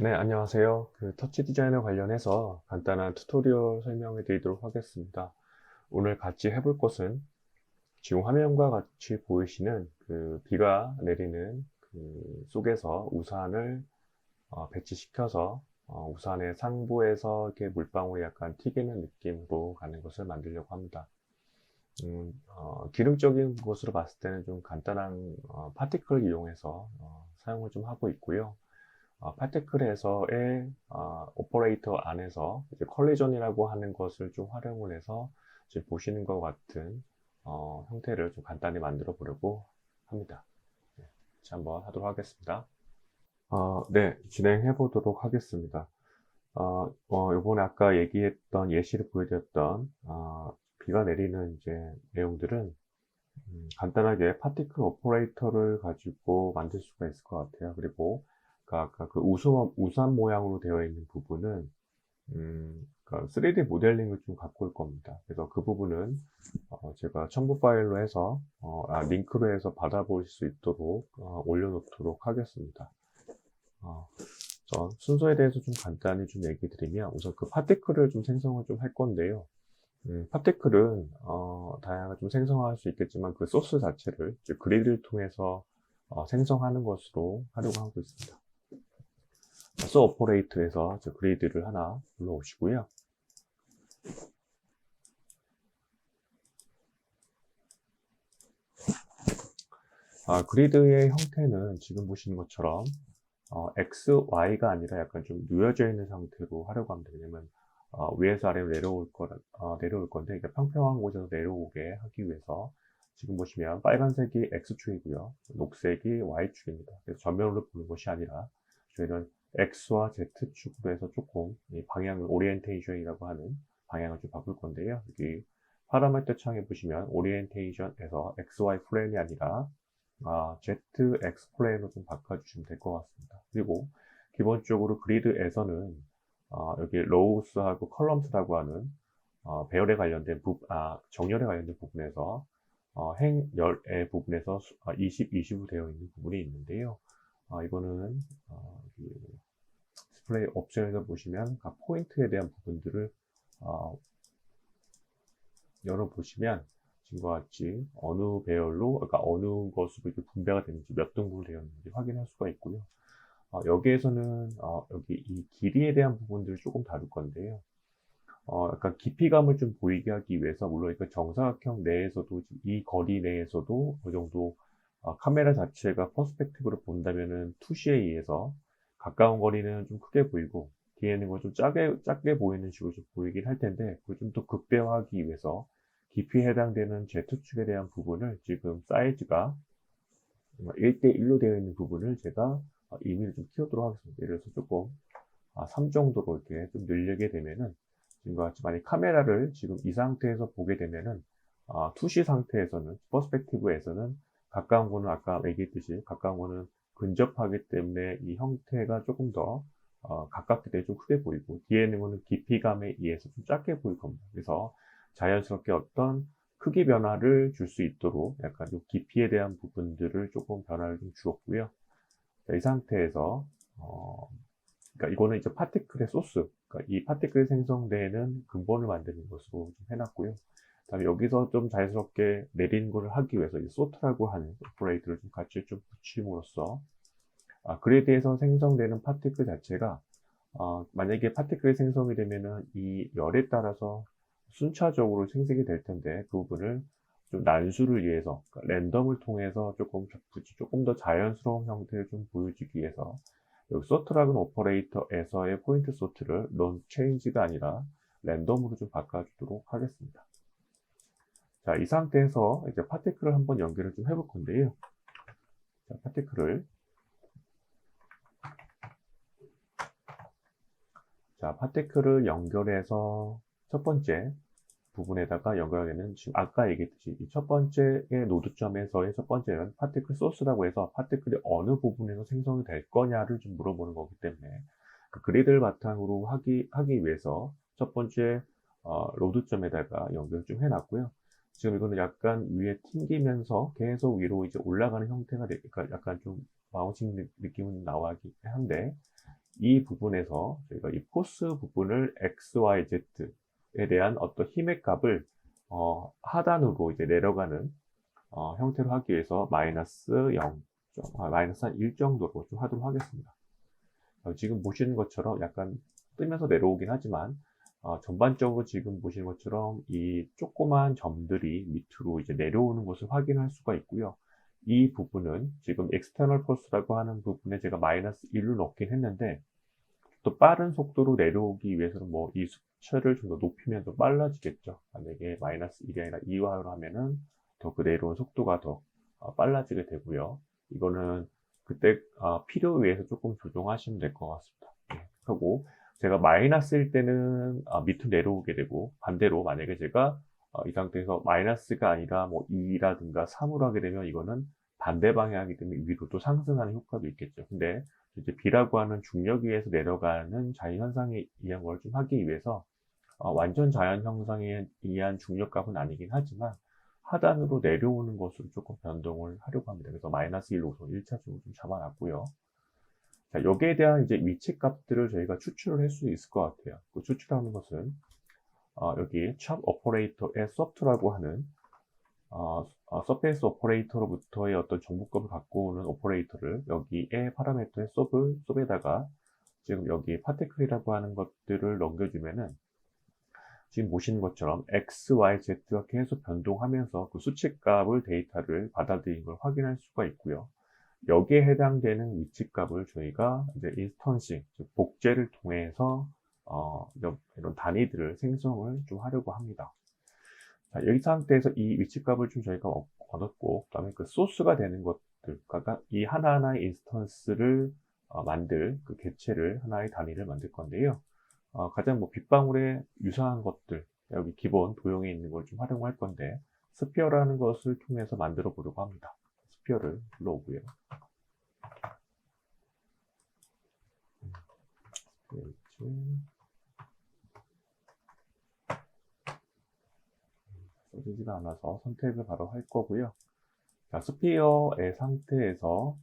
네, 안녕하세요. 그 터치 디자인에 관련해서 간단한 튜토리얼 설명해 드리도록 하겠습니다. 오늘 같이 해볼 것은 지금 화면과 같이 보이시는 그 비가 내리는 그 속에서 우산을 어, 배치시켜서 어, 우산의 상부에서 이렇게 물방울이 약간 튀기는 느낌으로 가는 것을 만들려고 합니다. 음, 어, 기능적인 것으로 봤을 때는 좀 간단한 어, 파티클 이용해서 어, 사용을 좀 하고 있고요. 어, 파티클에서의 어, 오퍼레이터 안에서 이제 컬리전이라고 하는 것을 좀 활용을 해서 지금 보시는 것 같은 어, 형태를 좀 간단히 만들어 보려고 합니다. 네, 같이 한번 하도록 하겠습니다. 어, 네, 진행해 보도록 하겠습니다. 어, 어, 요번에 아까 얘기했던 예시를 보여드렸던 어, 비가 내리는 이제 내용들은 음, 간단하게 파티클 오퍼레이터를 가지고 만들 수가 있을 것 같아요. 그리고 그 아까 그 우산, 우산 모양으로 되어 있는 부분은 음, 그러니까 3D 모델링을 좀 갖고 올 겁니다. 그래서 그 부분은 어, 제가 첨부 파일로 해서 어, 아, 링크로 해서 받아보실 수 있도록 어, 올려놓도록 하겠습니다. 어, 우선 순서에 대해서 좀 간단히 좀 얘기 드리면 우선 그 파티클을 좀 생성을 좀 할 건데요. 음, 파티클은 어, 다양하게 좀 생성할 수 있겠지만 그 소스 자체를 이제 그리드를 통해서 어, 생성하는 것으로 하려고 하고 있습니다. 서 오퍼레이트에서 저 그리드를 하나 불러오시고요. 아, 그리드의 형태는 지금 보시는 것처럼 어, X, Y가 아니라 약간 좀 누여져 있는 상태로 하려고 합니다. 왜냐면 어, 위에서 아래로 내려올 거, 어, 내려올 건데 이게 평평한 곳에서 내려오게 하기 위해서 지금 보시면 빨간색이 X축이고요. 녹색이 Y축입니다. 그래서 전면으로 보는 것이 아니라 저희는 X와 Z축으로 해서 조금 이 방향을 오리엔테이션이라고 하는 방향을 좀 바꿀 건데요. 여기 파라미터 창에 보시면 오리엔테이션에서 XY 플레인이 아니라 아, ZX 플레인으로 좀 바꿔주시면 될 것 같습니다. 그리고 기본적으로 그리드에서는 아, 여기 로우스하고 컬럼스라고 하는 어, 배열에 관련된 부, 아, 정렬에 관련된 부분에서 어, 행열의 부분에서 20, 20으로 되어 있는 부분이 있는데요. 아, 이거는 어, 디스플레이 옵션에서 보시면 각 포인트에 대한 부분들을 어, 열어보시면 지금과 같이 어느 배열로 그러니까 어느 것으로 이렇게 분배가 되는지 몇 등분으로 되어 있는지 확인할 수가 있고요. 어, 여기에서는 어, 여기 이 길이에 대한 부분들을 조금 다룰 건데요. 어, 약간 깊이감을 좀 보이게 하기 위해서 물론 그 정사각형 내에서도 이 거리 내에서도 그 정도 어, 카메라 자체가 퍼스펙티브로 본다면은 투시에 의해서 가까운 거리는 좀 크게 보이고 뒤에 있는 건 좀 작게, 작게 보이는 식으로 좀 보이긴 할 텐데 그걸 좀 더 극대화하기 위해서 깊이에 해당되는 Z축에 대한 부분을 지금 사이즈가 1대1로 되어 있는 부분을 제가 이미를 좀 키우도록 하겠습니다. 예를 들어서 조금 3 아, 정도로 이렇게 좀 늘리게 되면은 지금과 같이 만약 카메라를 지금 이 상태에서 보게 되면은 아, 투시 상태에서는 퍼스펙티브에서는 가까운 거는 아까 얘기했듯이 가까운 거는 근접하기 때문에 이 형태가 조금 더 어, 가깝기 때문에 좀 크게 보이고 뒤에 있는 거는 깊이감에 의해서 좀 작게 보일 겁니다. 그래서 자연스럽게 어떤 크기 변화를 줄 수 있도록 약간 좀 깊이에 대한 부분들을 조금 변화를 좀 주었고요. 자, 이 상태에서 어, 그러니까 이거는 이제 파티클의 소스, 그러니까 이 파티클이 생성되는 근본을 만드는 것으로 좀 해놨고요. 다음에 여기서 좀 자연스럽게 것을 하기 위해서 이 소트라고 하는 오퍼레이트를 좀 같이 좀 붙임으로써 아, 그리드에서 생성되는 파티클 자체가 어, 만약에 파티클이 생성이 되면은 이 열에 따라서 순차적으로 생성이 될 텐데 그 부분을 좀 난수를 위해서 그러니까 랜덤을 통해서 조금 조금 더 자연스러운 형태를 좀 보여주기 위해서 여기 소트라는 오퍼레이터에서의 포인트 소트를 넌 체인지가 아니라 랜덤으로 좀 바꿔주도록 하겠습니다. 자, 이 상태에서 이제 파티클을 한번 연결을 좀 해볼 건데요. 자, 파티클을 자, 파티클을 연결해서 첫 번째 부분에다가 연결하게는 지금 아까 얘기했듯이 이 첫 번째의 노드점에서의 첫 번째는 파티클 소스라고 해서 파티클이 어느 부분에서 생성이 될 거냐를 좀 물어보는 거기 때문에 그 그리드를 바탕으로 하기, 하기 위해서 첫 번째 어, 로드점에다가 연결을 좀 해놨고요. 지금 이거는 약간 위에 튕기면서 계속 위로 이제 올라가는 형태가 되니까 약간 좀 마우싱 느낌은 나와기 한데 이 부분에서 저희가 이 포스 부분을 x, y, z에 대한 어떤 힘의 값을 어, 하단으로 이제 내려가는 어, 형태로 하기 위해서 마이너스 0, 아, 마이너스 한 1 정도로 좀 하도록 하겠습니다. 어, 지금 보시는 것처럼 약간 뜨면서 내려오긴 하지만 어, 전반적으로 지금 보시는 것처럼 이 조그만 점들이 밑으로 이제 내려오는 것을 확인할 수가 있고요. 이 부분은 지금 external force라고 하는 부분에 제가 마이너스 1을 넣긴 했는데 또 빠른 속도로 내려오기 위해서는 뭐 이 수치를 좀 더 높이면 더 빨라지겠죠. 만약에 마이너스 1이 아니라 2화로 하면은 더 그 내려온 속도가 더 어, 빨라지게 되고요. 이거는 그때 어, 필요에 의해서 조금 조정하시면 될 것 같습니다. 예, 하고 제가 마이너스일 때는 어, 밑으로 내려오게 되고 반대로 만약에 제가 이 상태에서 마이너스가 아니라 뭐 2라든가 3으로 하게 되면 이거는 반대 방향이기 때문에 위로 또 상승하는 효과도 있겠죠. 근데 이제 B라고 하는 중력에 의해서 내려가는 자연 현상에 의한 걸 좀 하기 위해서 어, 완전 자연 현상에 의한 중력값은 아니긴 하지만 하단으로 내려오는 것으로 조금 변동을 하려고 합니다. 그래서 마이너스 1로 우선 1차적으로 좀 잡아놨고요. 자, 여기에 대한 이제 위치 값들을 저희가 추출을 할 수 있을 것 같아요. 그 추출하는 것은 어, 여기 샵 오퍼레이터의 소프트라고 하는 어, 어, 서페이스 오퍼레이터로부터의 어떤 정보값을 갖고 오는 오퍼레이터를 여기에 파라미터의 섭을, 섭에다가 지금 여기 파티클이라고 하는 것들을 넘겨주면은 지금 보시는 것처럼 x, y, z가 계속 변동하면서 그 수치값을 데이터를 받아들인 걸 확인할 수가 있고요. 여기에 해당되는 위치값을 저희가 이제 인스턴싱, 즉 복제를 통해서 어, 이런 단위들을 생성을 좀 하려고 합니다. 자, 여기 상태에서 이 위치값을 좀 저희가 얻었고, 그 다음에 그 소스가 되는 것들, 그러니까 이 하나하나의 인스턴스를 어, 만들 그 개체를 하나의 단위를 만들 건데요. 어, 가장 뭐 빗방울에 유사한 것들, 여기 기본 도형에 있는 걸 좀 활용할 건데, 스피어라는 것을 통해서 만들어 보려고 합니다. 불러오고요. 음, 써지지가 않아서 선택을 바로 할 거고요. 자, 스피어의 상태에서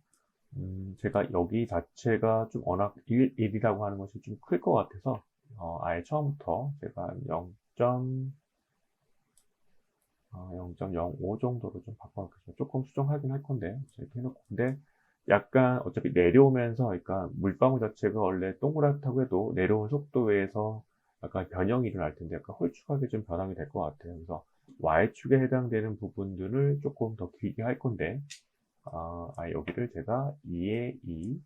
음, 제가 여기 자체가 좀 워낙 1, 1이라고 하는 것이 좀 클 것 같아서 어, 아예 처음부터 제가 0. 어, 0.05 정도로 좀 바꿔놓겠습니다. 조금 수정하긴 할 건데 이렇게 해놓고 근데 약간 어차피 내려오면서 그러니까 물방울 자체가 원래 동그랗다고 해도 내려온 속도에서 약간 변형이 일어날 텐데 약간 홀쭉하게 좀 변형이 될 것 같아요. 그래서 Y축에 해당되는 부분들을 조금 더 길게 할 건데 아, 아 여기를 제가 2에 2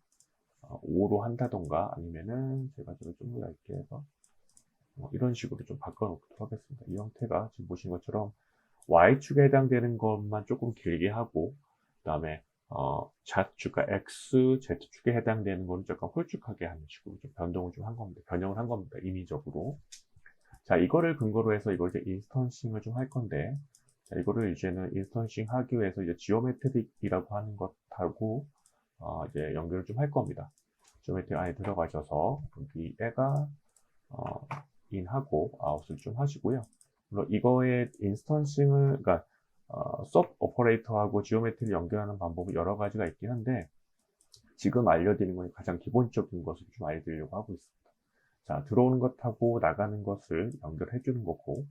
어, 5로 한다던가 아니면은 제가 좀 얇게 해서 어, 이런 식으로 좀 바꿔놓도록 하겠습니다. 이 형태가 지금 보시는 것처럼 Y축에 해당되는 것만 조금 길게 하고 그 다음에 어, 좌축과 X, Z축에 해당되는 거는 조금 홀쭉하게 하는 식으로 좀 변동을 좀 한 겁니다. 변형을 한 겁니다. 인위적으로. 자, 이거를 근거로 해서 이걸 이제 인스턴싱을 좀 할 건데, 자, 이거를 이제는 인스턴싱 하기 위해서 이제 지오메트릭이라고 하는 것하고, 어, 이제 연결을 좀 할 겁니다. 지오메트릭 안에 들어가셔서, 여기 애가, 어, 인하고 아웃을 좀 하시고요. 물론 이거의 인스턴싱을, 그러니까, 어, 섭 오퍼레이터하고 지오메트리를 연결하는 방법은 여러 가지가 있긴 한데, 지금 알려드리는 건 가장 기본적인 것을 좀 알려드리려고 하고 있습니다. 자, 들어오는 것하고 나가는 것을 연결해 주는 거고,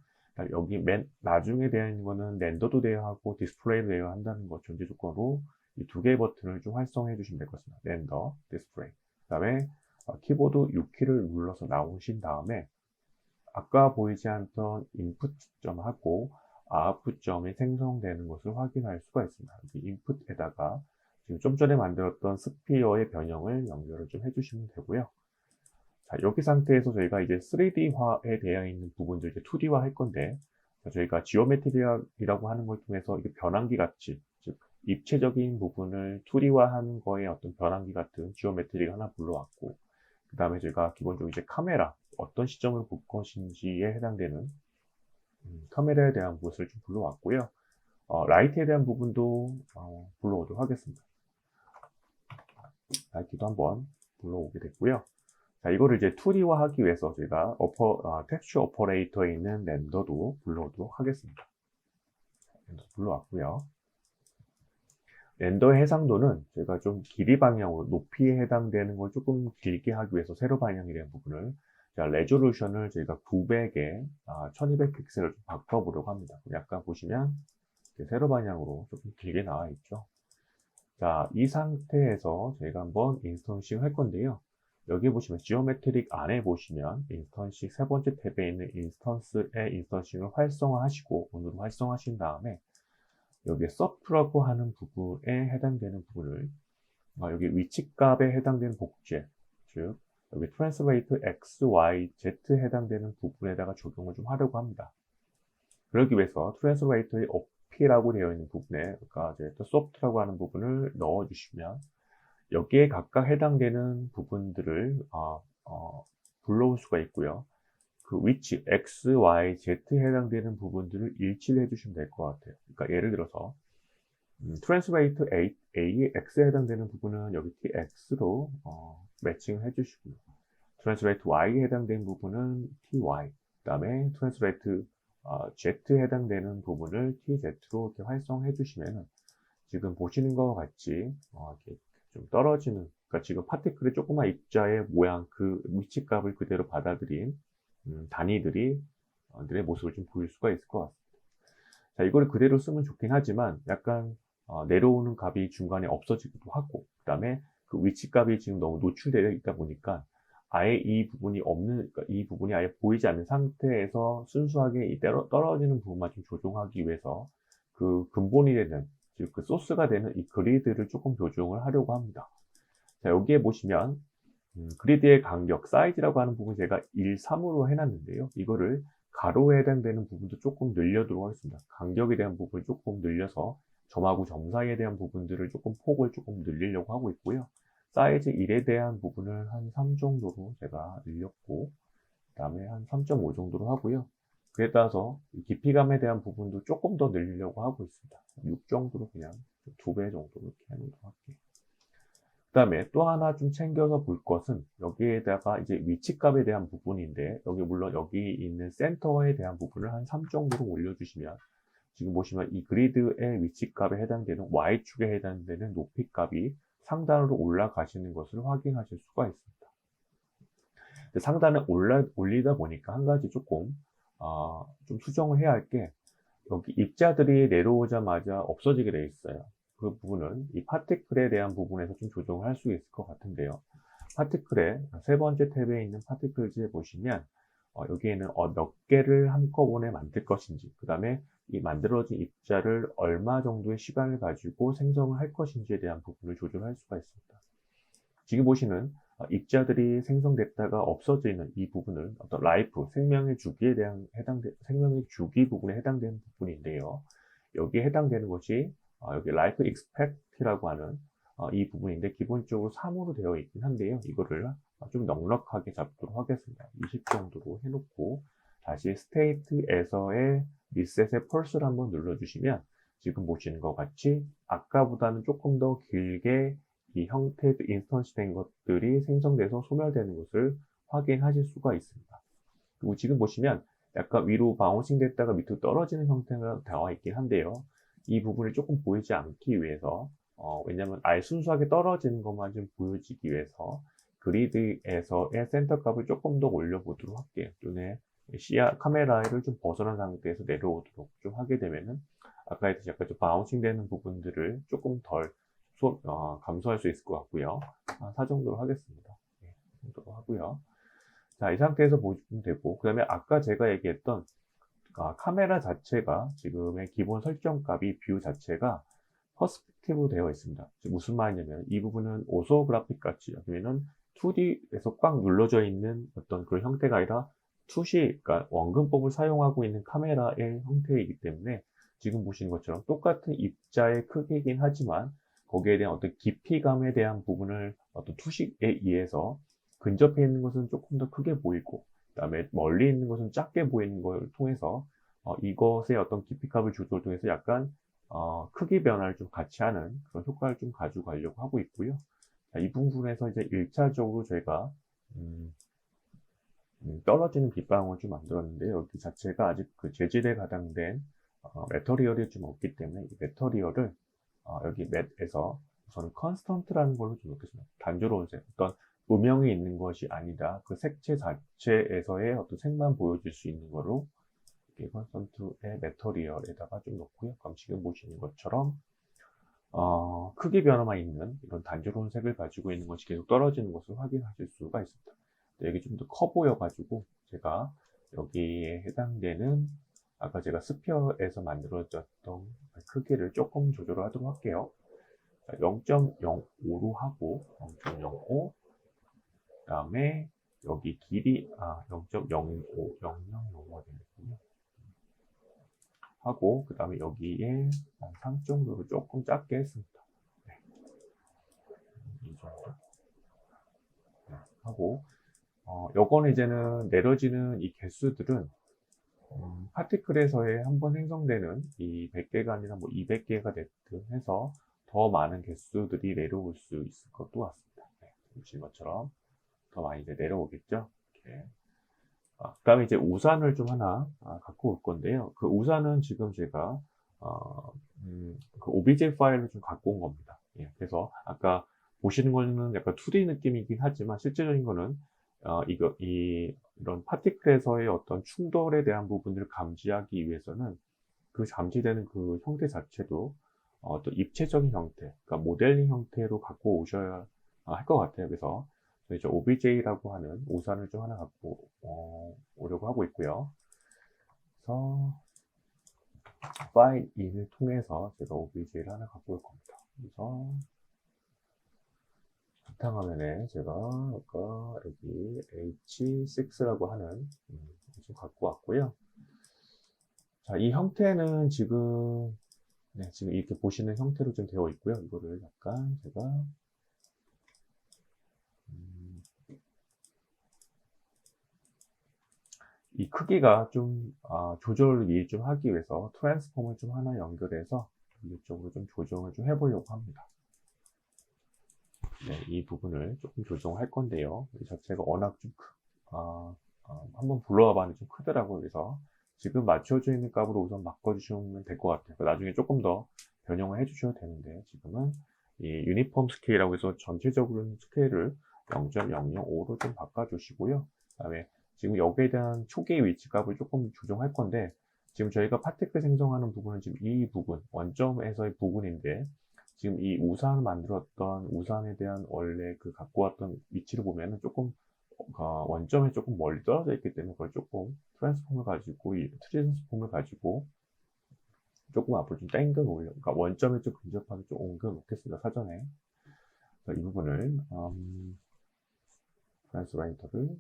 여기 맨 나중에 있는 거는 렌더도 되어 하고 디스플레이도 되어 한다는 것 전제 조건으로 이 두 개의 버튼을 좀 활성화해 주시면 될 것 같습니다. 렌더, 디스플레이. 그 다음에 어, 키보드 6키를 눌러서 나오신 다음에 아까 보이지 않던 인풋 점하고 아웃풋 점이 생성되는 것을 확인할 수가 있습니다. 인풋에다가 지금 좀 전에 만들었던 스피어의 변형을 연결을 좀 해주시면 되고요. 자, 여기 상태에서 저희가 이제 3D화에 되어 있는 부분들 이제 2D화 할 건데, 저희가 지오메트리이라고 하는 걸 통해서 이게 변환기 같이, 즉, 입체적인 부분을 2D화 하는 거에 어떤 변환기 같은 지오메트리가 하나 불러왔고, 그 다음에 저희가 기본적으로 이제 카메라, 어떤 시점을 볼 것인지에 해당되는 음, 카메라에 대한 것을 좀 불러왔고요. 어, 라이트에 대한 부분도 어, 불러오도록 하겠습니다. 라이트도 한번 불러오게 됐고요. 자, 이거를 이제 2D화 하기 위해서 제가 어퍼, 아, 텍스처 오퍼레이터에 있는 렌더도 불러오도록 하겠습니다. 렌더 불러왔고요. 렌더의 해상도는 제가 좀 길이 방향으로 높이에 해당되는 걸 조금 길게 하기 위해서 세로 방향이 된 부분을 자, 레졸루션을 저희가 900에 아, 1200 픽셀을 좀 바꿔보려고 합니다. 약간 보시면 세로 방향으로 조금 길게 나와 있죠. 자, 이 상태에서 저희가 한번 인스턴싱 할 건데요. 여기 보시면 지오메트릭 안에 보시면 인스턴싱 세 번째 탭에 있는 인스턴스의 인스턴싱을 활성화하시고 오늘 활성화하신 다음에 여기에 서프라고 하는 부분에 해당되는 부분을 아, 여기 위치값에 해당되는 복제 즉 여기 트랜스레이트 x, y, z에 해당되는 부분에다가 적용을 좀 하려고 합니다. 그러기 위해서 트랜스레이트의 op라고 되어 있는 부분에 그러니까 이제 또 soft라고 하는 부분을 넣어 주시면 여기에 각각 해당되는 부분들을 어, 어, 불러올 수가 있고요. 그 위치 x, y, z에 해당되는 부분들을 일치를 해주시면 될 것 같아요. 그러니까 예를 들어서 음, 트랜스레이트 A, A의 X에 해당되는 부분은 여기 TX로 어, 매칭을 해주시고요. 트랜스레이트 Y에 해당되는 부분은 TY, 그 다음에 트랜스레이트 어, Z에 해당되는 부분을 TZ로 이렇게 활성해 주시면 지금 보시는 것과 같이 어, 이렇게 좀 떨어지는 그러니까 지금 파티클의 조그만 입자의 모양 그 위치값을 그대로 받아들인 음, 단위들이 어, 들의 모습을 좀 보일 수가 있을 것 같습니다. 자, 이거를 그대로 쓰면 좋긴 하지만 약간 어, 내려오는 값이 중간에 없어지기도 하고 그 다음에 그 위치값이 지금 너무 노출되어 있다 보니까 아예 이 부분이 없는 그러니까 이 부분이 아예 보이지 않는 상태에서 순수하게 이 떨어지는 부분만 좀 조정하기 위해서 그 근본이 되는 즉 그 소스가 되는 이 그리드를 조금 조정을 하려고 합니다. 자 여기에 보시면 음, 그리드의 간격 사이즈라고 하는 부분 제가 1, 3으로 해놨는데요. 이거를 가로에 해당되는 부분도 조금 늘려도록 하겠습니다. 간격에 대한 부분을 조금 늘려서 점하고 점 사이에 대한 부분들을 조금 폭을 조금 늘리려고 하고 있고요. 사이즈 1에 대한 부분을 한 3 정도로 제가 늘렸고 그 다음에 한 3.5 정도로 하고요. 그에 따라서 깊이감에 대한 부분도 조금 더 늘리려고 하고 있습니다. 6 정도로 그냥 두 배 정도로 이렇게 해놓도록 할게요. 그 다음에 또 하나 좀 챙겨서 볼 것은 여기에다가 이제 위치값에 대한 부분인데 여기 물론 여기 있는 센터에 대한 부분을 한 3 정도로 올려주시면 지금 보시면 이 그리드의 위치값에 해당되는 Y축에 해당되는 높이값이 상단으로 올라가시는 것을 확인하실 수가 있습니다. 상단에 올라, 올리다 보니까 한 가지 조금 어, 좀 수정을 해야 할 게 여기 입자들이 내려오자마자 없어지게 되어 있어요. 그 부분은 이 파티클에 대한 부분에서 좀 조정을 할 수 있을 것 같은데요. 파티클의 세 번째 탭에 있는 파티클즈에 보시면 어, 여기에는 어, 몇 개를 한꺼번에 만들 것인지 그 다음에 이 만들어진 입자를 얼마 정도의 시간을 가지고 생성을 할 것인지에 대한 부분을 조절할 수가 있습니다. 지금 보시는 어, 입자들이 생성됐다가 없어지는 이 부분을 어떤 라이프, 생명의 주기에 대한 해당 생명의 주기 부분에 해당되는 부분인데요. 여기에 해당되는 것이 어, 여기 라이프 익스펙트라고 하는 어, 이 부분인데 기본적으로 3으로 되어 있긴 한데요. 이거를 좀 넉넉하게 잡도록 하겠습니다. 20 정도로 해놓고 다시 스테이트에서의 리셋의 펄스를 한번 눌러주시면 지금 보시는 것 같이 아까보다는 조금 더 길게 이 형태의 인스턴시 된 것들이 생성돼서 소멸되는 것을 확인하실 수가 있습니다. 그리고 지금 보시면 약간 위로 바운싱 됐다가 밑으로 떨어지는 형태가 되어 있긴 한데요. 이 부분을 조금 보이지 않기 위해서 어, 왜냐하면 아예 순수하게 떨어지는 것만 좀 보여지기 위해서 그리드에서의 센터 값을 조금 더 올려보도록 할게요. 눈에 시야 카메라를 좀 벗어난 상태에서 내려오도록 좀 하게 되면은 아까 했듯이 약간 좀 바운싱 되는 부분들을 조금 덜 소, 어, 감소할 수 있을 것 같고요. 한4 정도로 하겠습니다. 네, 정도로 하고요. 자, 이 상태에서 보시면 되고, 그 다음에 아까 제가 얘기했던 아, 카메라 자체가 지금의 기본 설정 값이 뷰 자체가 퍼스펙티브 되어 있습니다. 무슨 말이냐면 이 부분은 오소그래픽 같이 아니면은 2D에서 꽉 눌러져 있는 어떤 그런 형태가 아니라 2C, 그러니까 원근법을 사용하고 있는 카메라의 형태이기 때문에 지금 보시는 것처럼 똑같은 입자의 크기이긴 하지만 거기에 대한 어떤 깊이감에 대한 부분을 어떤 투식에 의해서 근접해 있는 것은 조금 더 크게 보이고 그 다음에 멀리 있는 것은 작게 보이는 걸 통해서 어, 이것의 어떤 깊이값을 조절을 통해서 약간 어, 크기 변화를 좀 같이 하는 그런 효과를 좀 가져가려고 하고 있고요. 자, 이 부분에서 이제 1차적으로 저희가 음, 음, 떨어지는 빗방울 좀 만들었는데요. 여기 자체가 아직 그 재질에 가당된 어, 메터리얼이 좀 없기 때문에 이 메터리얼을 어, 여기 맷에서 우선 컨스턴트라는 걸로 좀 놓겠습니다. 단조로운 색, 어떤 음영이 있는 것이 아니다. 그 색채 자체에서의 어떤 색만 보여줄 수 있는 거로 이렇게 컨스턴트의 메터리얼에다가 좀 놓고요. 그럼 지금 보시는 것처럼 어, 크기 변화만 있는 이런 단조로운 색을 가지고 있는 것이 계속 떨어지는 것을 확인하실 수가 있습니다. 여기 좀 더 커 보여가지고 제가 여기에 해당되는 아까 제가 스피어에서 만들어졌던 크기를 조금 조절을 하도록 할게요. 0.05로 하고 0.05 그 다음에 여기 길이 아 0.05 0.05가 되겠군요. 하고 그 다음에 여기에 한3 정도로 조금 작게 했습니다. 네. 이 정도 네. 하고 어, 요거는 이제는 내려지는 이 개수들은 음, 파티클에서의 한 번 생성되는 이 100개가 아니라 뭐 200개가 됐든 해서 더 많은 개수들이 내려올 수 있을 것도 같습니다. 네, 보시는 것처럼 더 많이 이제 내려오겠죠. 이렇게. 아, 그 다음에 이제 우산을 좀 하나 아, 갖고 올 건데요. 그 우산은 지금 제가 어, 음, 그 OBJ 파일을 좀 갖고 온 겁니다. 예, 그래서 아까 보시는 거는 약간 2D 느낌이긴 하지만 실제적인 거는 어, 이거 이 이런 파티클에서의 어떤 충돌에 대한 부분들을 감지하기 위해서는 그 감지되는 그 형태 자체도 어떤 입체적인 형태, 그러니까 모델링 형태로 갖고 오셔야 할 것 같아요. 그래서 저 OBJ라고 하는 우산을 좀 하나 갖고 어, 오려고 하고 있고요. 그래서 파일 인을 통해서 제가 OBJ를 하나 갖고 올 겁니다. 그래서 바탕 화면에 제가 아까 여기 H6라고 하는 음, 좀 갖고 왔고요. 자, 이 형태는 지금 네, 지금 이렇게 보시는 형태로 좀 되어 있고요. 이거를 약간 제가 음, 이 크기가 좀 아, 조절을 좀 하기 위해서 트랜스폼을 좀 하나 연결해서 이쪽으로 좀 조정을 좀 해보려고 합니다. 네, 이 부분을 조금 조정할 건데요. 이 자체가 워낙 좀 크, 아, 아, 한번 불러와 봤는데 좀 크더라고요. 그래서 지금 맞춰져 있는 값으로 우선 바꿔주시면 될 것 같아요. 나중에 조금 더 변형을 해주셔도 되는데 지금은 이 유니폼 스케일이라고 해서 전체적으로 스케일을 0.005로 좀 바꿔주시고요. 그 다음에 지금 여기에 대한 초기 위치 값을 조금 조정할 건데 지금 저희가 파티클 생성하는 부분은 지금 이 부분, 원점에서의 부분인데 지금 이 우산을 만들었던 우산에 대한 원래 그 갖고 왔던 위치를 보면은 조금 어, 원점에 조금 멀리 떨어져 있기 때문에 그걸 조금 트랜스폼을 가지고 이 트랜스폼을 가지고 조금 앞으로 좀 당겨 놓으려 그러니까 원점에 좀 근접하게 좀 옮겨 놓겠습니다 사전에. 이 부분을 음, 트랜스 라이터를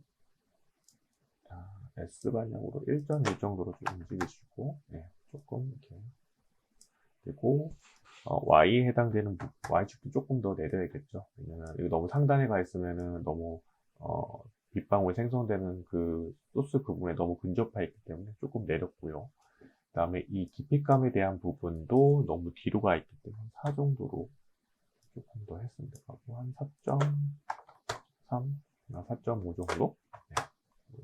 S 방향으로 1.1 정도로 좀 움직이시고 네, 조금 이렇게 그리고 어, Y에 해당되는 Y축도 조금 더 내려야겠죠. 왜냐면 이거 너무 상단에 가 있으면은 너무 어, 빗방울 생성되는 그 소스 부분에 너무 근접해 있기 때문에 조금 내렸고요. 그 다음에 이 깊이감에 대한 부분도 너무 뒤로 가 있기 때문에 4 정도로 조금 더 했습니다. 한 4.3, 4.5 정도? 네.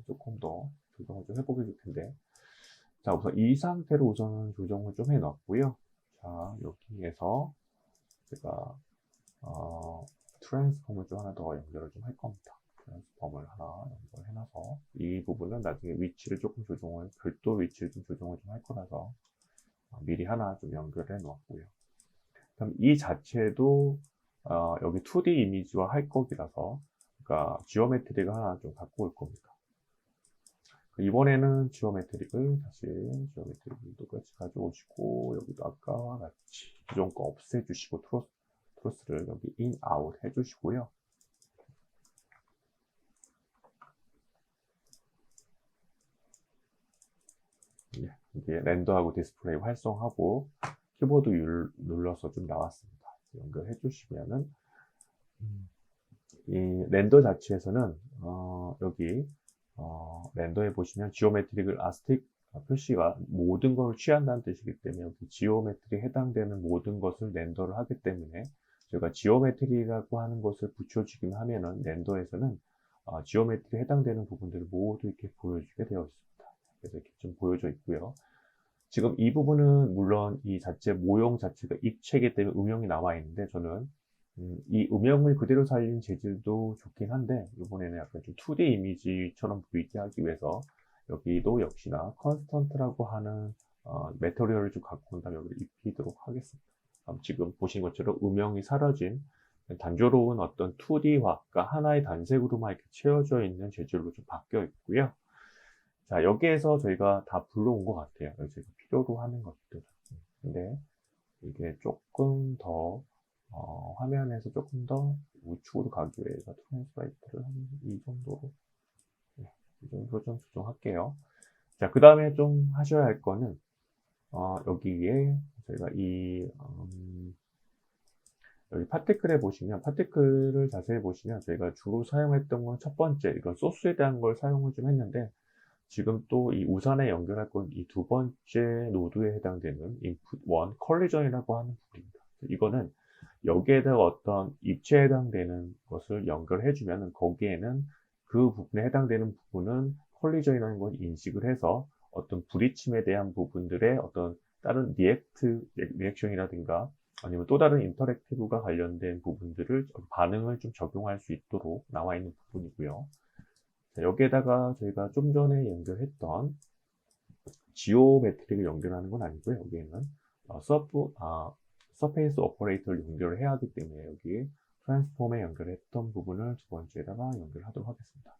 조금 더 조정을 좀 해보게 될 텐데. 자, 우선 이 상태로 우선은 조정을 좀 해놨고요. 자, 여기에서 제가 어, 트랜스폼을 좀 하나 더 연결을 좀 할 겁니다. 트랜스폼을 하나 연결해놔서 이 부분은 나중에 위치를 조금 조정을 별도 위치를 좀 조정을 좀 할 거라서 어, 미리 하나 좀 연결해 놓았고요. 그럼 이 자체도 어, 여기 2D 이미지화 할 거기라서 그러니까 지오메트리가 하나 좀 갖고 올 겁니다. 이번에는 지오메트릭을 다시 지오메트릭을 똑같이 가져오시고 여기도 아까와 같이 기존 거 없애주시고 트로스, 트로스를 여기 인, 아웃 해주시고요. 예, 이게 렌더하고 디스플레이 활성하고 키보드 율, 눌러서 좀 나왔습니다. 연결해 주시면은 음, 이 렌더 자체에서는 어, 여기 어, 렌더에 보시면 지오메트릭을 아스틱 표시가 모든 걸 취한다는 뜻이기 때문에 여기 지오메트리에 해당되는 모든 것을 렌더를 하기 때문에 제가 지오메트리라고 하는 것을 붙여주긴 하면은 렌더에서는 어, 지오메트리에 해당되는 부분들을 모두 이렇게 보여주게 되어 있습니다. 그래서 이렇게 좀 보여져 있고요. 지금 이 부분은 물론 이 자체 모형 자체가 입체이기 때문에 음영이 나와 있는데 저는 음, 이 음영을 그대로 살린 재질도 좋긴 한데 이번에는 약간 좀 2D 이미지처럼 보이게 하기 위해서 여기도 역시나 컨스턴트라고 하는 어, 메터리얼을 좀 갖고 온 다음에 여기를 입히도록 하겠습니다. 지금 보신 것처럼 음영이 사라진 단조로운 어떤 2D화, 그러니까 하나의 단색으로만 이렇게 채워져 있는 재질로 좀 바뀌어 있고요. 자, 여기에서 저희가 다 불러온 것 같아요. 제가 필요로 하는 것들. 근데 이게 조금 더, 어, 화면에서 조금 더 우측으로 가기 위해서 트랜스라이트를 한 이 정도로, 네, 이 정도로 좀 조정할게요. 자, 그 다음에 좀 하셔야 할 거는, 어, 여기에 저희가 이, 음, 여기 파티클에 보시면, 파티클을 자세히 보시면 저희가 주로 사용했던 건 첫 번째, 이건 소스에 대한 걸 사용을 좀 했는데, 지금 또 이 우산에 연결할 건 이 두 번째 노드에 해당되는 input 1 컬리전이라고 하는 부분입니다. 이거는 여기에다가 어떤 입체에 해당되는 것을 연결해 주면은 거기에는 그 부분에 해당되는 부분은 컬리전이라는 걸 인식을 해서 어떤 부딪힘에 대한 부분들의 어떤 다른 리액트, 리액션이라든가 아니면 또 다른 인터랙티브가 관련된 부분들을 반응을 좀 적용할 수 있도록 나와 있는 부분이고요. 자, 여기에다가 저희가 좀 전에 연결했던 지오메트릭을 연결하는 건 아니고요. 여기에는 어, 서프, 아, 서페이스 오퍼레이터를 연결을 해야 하기 때문에 여기 트랜스폼에 연결했던 부분을 두 번째에다가 연결하도록 하겠습니다.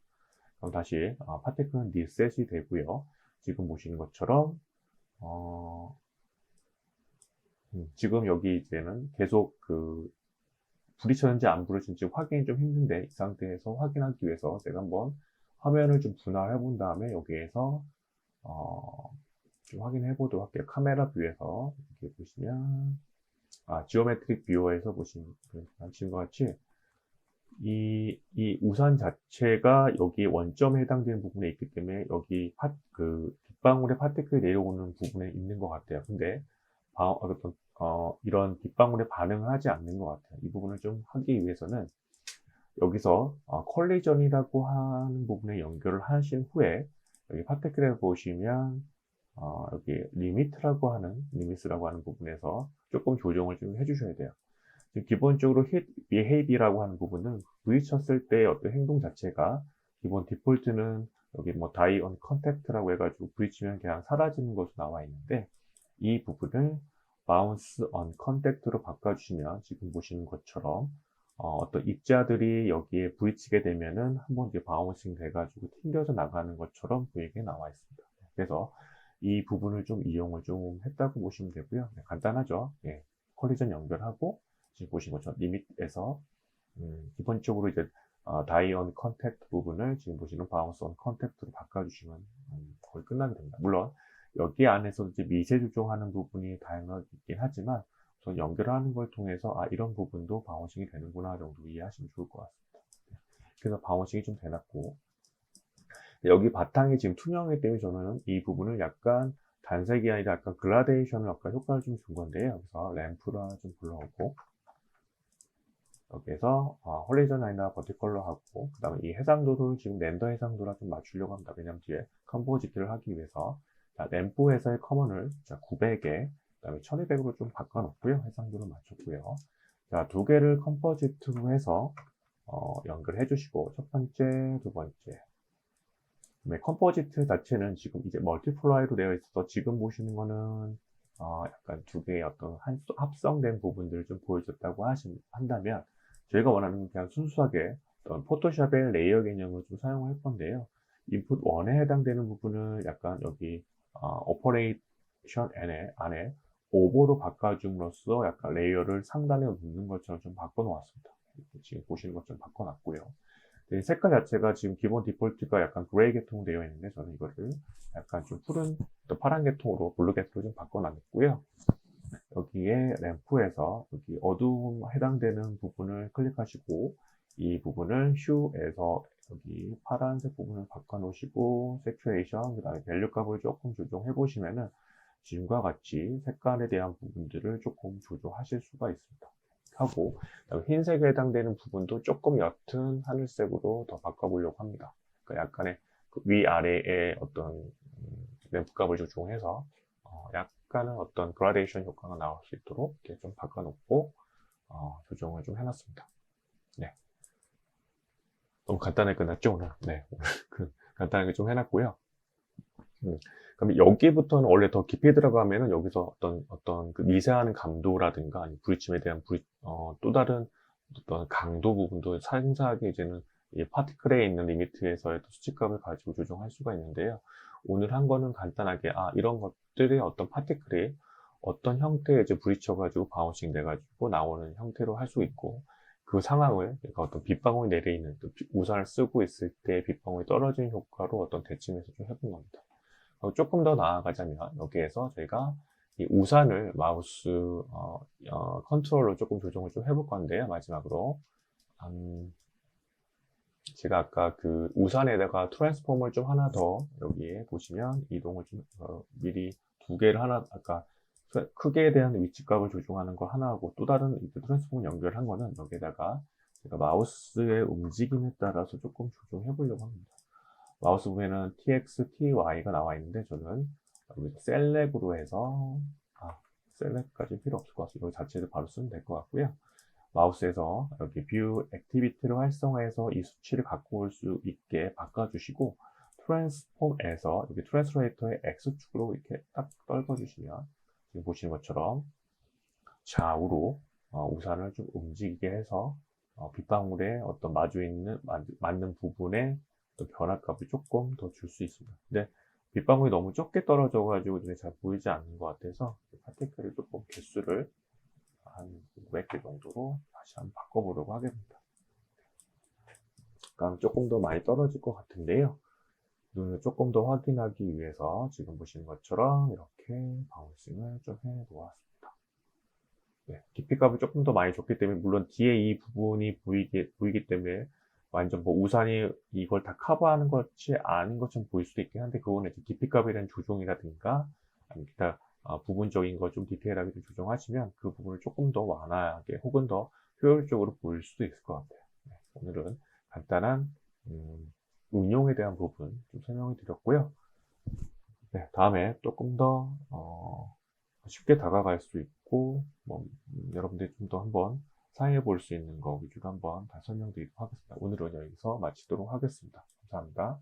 그럼 다시 아, 파티클은 리셋이 되고요. 지금 보시는 것처럼 어, 음, 지금 여기 이제는 계속 그 부딪혔는지 안 부딪혔는지 확인이 좀 힘든데 이 상태에서 확인하기 위해서 제가 한번 화면을 좀 분할해 본 다음에 여기에서 어, 좀 확인해 보도록 할게요. 카메라 뷰에서 이렇게 보시면 아, 지오메트릭 뷰어에서 보시면 지금과 같이 이, 이 우산 자체가 여기 원점에 해당되는 부분에 있기 때문에 여기 파, 그 빗방울의 파티클이 내려오는 부분에 있는 것 같아요. 근데 바, 어, 이런 빗방울에 반응을 하지 않는 것 같아요. 이 부분을 좀 하기 위해서는 여기서 어, 컬리전이라고 하는 부분에 연결을 하신 후에 여기 파티클에 보시면 어, 여기 리미트라고 하는 리미스라고 하는 부분에서 조금 조정을 좀 해주셔야 돼요. 기본적으로 hit behave라고 하는 부분은 부딪혔을 때의 어떤 행동 자체가 기본 디폴트는 여기 뭐 die on contact라고 해가지고 부딪히면 그냥 사라지는 것으로 나와 있는데 이 부분을 bounce on contact로 바꿔주시면 지금 보시는 것처럼 어, 떤 입자들이 여기에 부딪히게 되면은 한번 이제 바운싱 돼가지고 튕겨져 나가는 것처럼 보이게 나와 있습니다. 그래서 이 부분을 좀 이용을 좀 했다고 보시면 되고요. 네, 간단하죠. 예, 컬리전 연결하고 지금 보신 것처럼 리밋에서 음, 기본적으로 이제 어, 다이언 컨택트 부분을 지금 보시는 바운스 온 컨택트로 바꿔주시면 음, 거의 끝나게 됩니다. 물론 여기 안에서 이제 미세 조정하는 부분이 다양하긴 하지만 우선 연결하는 걸 통해서 아 이런 부분도 바운싱이 되는구나 정도 이해하시면 좋을 것 같습니다. 네. 그래서 바운싱이 좀 돼놨고 여기 바탕이 지금 투명하기 때문에 저는 이 부분을 약간 단색이 아니라 약간 글라데이션을 약간 효과를 좀 준 건데요. 그래서 램프를 하나 좀 불러오고 여기에서 어, 홀리저나이나 버티컬러 하고 그 다음에 이 해상도를 지금 렌더 해상도랑 좀 맞추려고 합니다. 왜냐면 뒤에 컴포지트를 하기 위해서 자, 램프에서의 커먼을 자, 900에 그 다음에 1200으로 좀 바꿔놓고요. 해상도를 맞췄고요. 자, 두 개를 컴포지트로 해서 어, 연결해 주시고 첫 번째, 두 번째 네, 컴포지트 자체는 지금 이제 멀티플라이로 되어 있어서 지금 보시는 거는 어, 약간 두 개의 어떤 한, 합성된 부분들을 좀 보여줬다고 하신, 한다면 저희가 원하는 그냥 순수하게 어떤 포토샵의 레이어 개념을 좀 사용할 건데요. 인풋 1에 해당되는 부분을 약간 여기 어, 오퍼레이션 안에, 안에 오버로 바꿔줌으로써 약간 레이어를 상단에 놓는 것처럼 좀 바꿔놓았습니다. 지금 보시는 것처럼 바꿔놨고요. 네, 색깔 자체가 지금 기본 디폴트가 약간 그레이 계통 되어 있는데 저는 이거를 약간 좀 푸른 또 파란 계통으로 블루 계통으로 좀 바꿔놨고요. 여기에 램프에서 여기 어두움 해당되는 부분을 클릭하시고 이 부분을 휴에서 여기 파란색 부분을 바꿔 놓으시고 세츄레이션 그 다음에 밸류 값을 조금 조정해 보시면은 지금과 같이 색깔에 대한 부분들을 조금 조정하실 수가 있습니다. 하고 흰색에 해당되는 부분도 조금 옅은 하늘색으로 더 바꿔보려고 합니다. 그러니까 약간의 그 위아래의 어떤 램프 값을 조정해서 어, 어, 약간은 어떤 그라데이션 효과가 나올 수 있도록 이렇게 좀 바꿔놓고 어, 조정을 좀 해놨습니다. 네. 너무 간단하게 끝났죠 오늘. 네, 오늘 그 간단하게 좀 해놨고요. 음, 그럼 여기부터는 원래 더 깊이 들어가면은 여기서 어떤 어떤 그 미세한 감도라든가 아니 브리침에 대한 브리, 어, 또 다른 어떤 강도 부분도 상세하게 이제는 이 파티클에 있는 리미트에서의 또 수치값을 가지고 조정할 수가 있는데요. 오늘 한 거는 간단하게 아 이런 것들의 어떤 파티클이 어떤 형태의 이제 부딪혀가지고 바운싱 돼가지고 나오는 형태로 할 수 있고 그 상황을 그러니까 어떤 빗방울이 내려있는 우산을 쓰고 있을 때 빗방울이 떨어지는 효과로 어떤 대칭해서 좀 해본 겁니다. 그리고 조금 더 나아가자면 여기에서 저희가 이 우산을 마우스 어, 어, 컨트롤로 조금 조정을 좀 해볼 건데요. 마지막으로 음, 제가 아까 그 우산에다가 트랜스폼을 좀 하나 더 여기에 보시면 이동을 좀 어, 미리 두 개를 하나 아까 크- 크기에 대한 위치값을 조정하는 거 하나 하고 또 다른 트랜스폼 연결한 거는 여기에다가 제가 마우스의 움직임에 따라서 조금 조정해 보려고 합니다. 마우스 보면은 TX, TY가 나와 있는데 저는 여기서 셀렉으로 해서 아 셀렉까지 필요 없을 것 같아요. 이거 자체를 바로 쓰면 될 것 같고요. 마우스에서 여기 뷰 액티비티를 활성화해서 이 수치를 갖고 올 수 있게 바꿔주시고 트랜스폼에서 여기 트랜스레이터의 X축으로 이렇게 딱 떨궈주시면 지금 보시는 것처럼 좌우로 어, 우산을 좀 움직이게 해서 어, 빗방울에 어떤 마주 있는 마- 맞는 부분에 또 변화값을 조금 더 줄 수 있습니다. 근데 빗방울이 너무 적게 떨어져 가지고 눈에 잘 보이지 않는 것 같아서 파티클을 조금 개수를 한 500개 정도로 다시 한번 바꿔보려고 하겠습니다. 그럼 조금 더 많이 떨어질 것 같은데요. 눈을 조금 더 확인하기 위해서 지금 보시는 것처럼 이렇게 바운싱을 좀 해 놓았습니다. 네, 깊이 값을 조금 더 많이 줬기 때문에 물론 뒤에 이 부분이 보이기, 보이기 때문에 완전 뭐 우산이 이걸 다 커버하는 것이 아닌 것처럼 보일 수도 있긴 한데 그거는 이제 깊이값에 대한 조정이라든가 기타 어, 부분적인 거 좀 디테일하게 좀 조정하시면 그 부분을 조금 더 완화하게 혹은 더 효율적으로 보일 수도 있을 것 같아요. 네, 오늘은 간단한 음, 응용에 대한 부분 좀 설명을 드렸고요. 네, 다음에 조금 더 어, 쉽게 다가갈 수 있고 뭐, 음, 여러분들이 좀 더 한번 사용해 볼 수 있는 거 위주로 한번 다 설명드리도록 하겠습니다. 오늘은 여기서 마치도록 하겠습니다. 감사합니다.